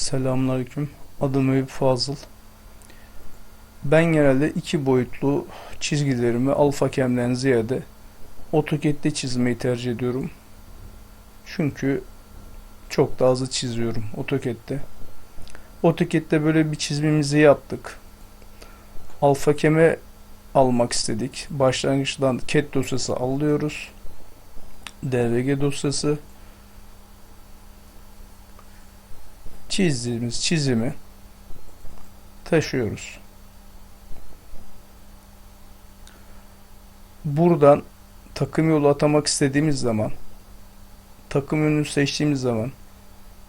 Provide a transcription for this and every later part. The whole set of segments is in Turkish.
Selamünaleyküm. Adım Eyüp Fazıl. Ben genelde iki boyutlu çizgilerimi AlphaCam'den ziyade AutoCAD'de çizmeyi tercih ediyorum. Çünkü çok daha hızlı çiziyorum AutoCAD'de. AutoCAD'de böyle bir çizimimizi yaptık. AlphaCam'e almak istedik. Başlangıçtan CAD dosyası alıyoruz. DVG dosyası. Çizdiğimiz çizimi taşıyoruz. Buradan takım yolu atamak istediğimiz zaman takım yönünü seçtiğimiz zaman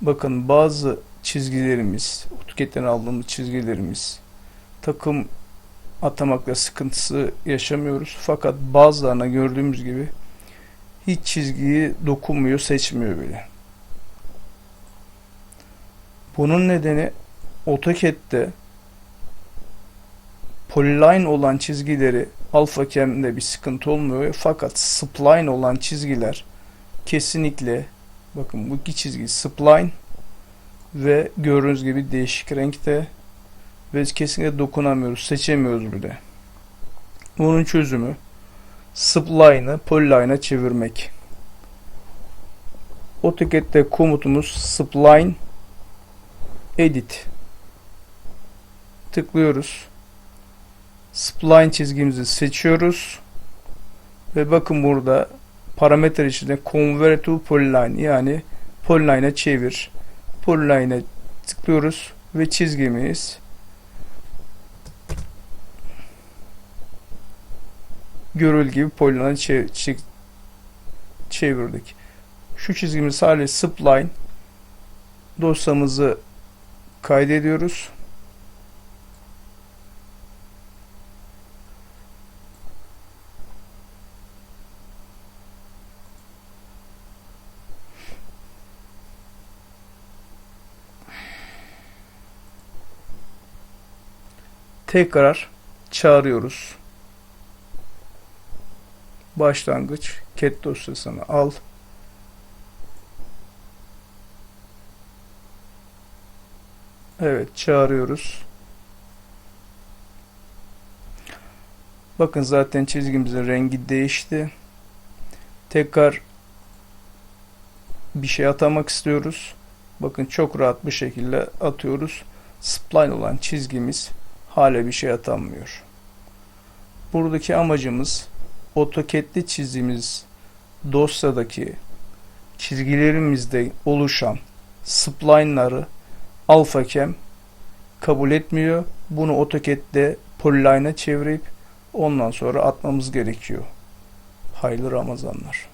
bakın bazı çizgilerimiz AutoCAD'den aldığımız çizgilerimiz takım atamakla sıkıntısı yaşamıyoruz. Fakat bazılarına gördüğümüz gibi hiç çizgiyi dokunmuyor, seçmiyor bile. Bunun nedeni AutoCAD'de polyline olan çizgileri AlphaCam'de bir sıkıntı olmuyor. Fakat spline olan çizgiler kesinlikle bakın bu iki çizgi spline ve gördüğünüz gibi değişik renkte ve kesinlikle dokunamıyoruz, seçemiyoruz bile. Bunun çözümü spline'ı polyline'a çevirmek. AutoCAD'de komutumuz spline edit tıklıyoruz. Spline çizgimizi seçiyoruz. Ve bakın burada parametre içinde convert to polyline yani polyline'a çevir. Polyline'a tıklıyoruz ve çizgimiz görül gibi polyline'a çev çevirdik. Şu çizgimiz sadece spline dosyamızı kaydediyoruz. Tekrar çağırıyoruz. Başlangıç cat dosyasını al. Evet çağırıyoruz. Bakın zaten çizgimizin rengi değişti. Tekrar bir şey atamak istiyoruz. Bakın çok rahat bir şekilde atıyoruz. Spline olan çizgimiz hala bir şey atamıyor. Buradaki amacımız AutoCAD'de çizdiğimiz dosyadaki çizgilerimizde oluşan spline'ları AlphaCam kabul etmiyor. Bunu AutoCAD'de Polyline'a çevirip ondan sonra atmamız gerekiyor. Hayırlı Ramazanlar.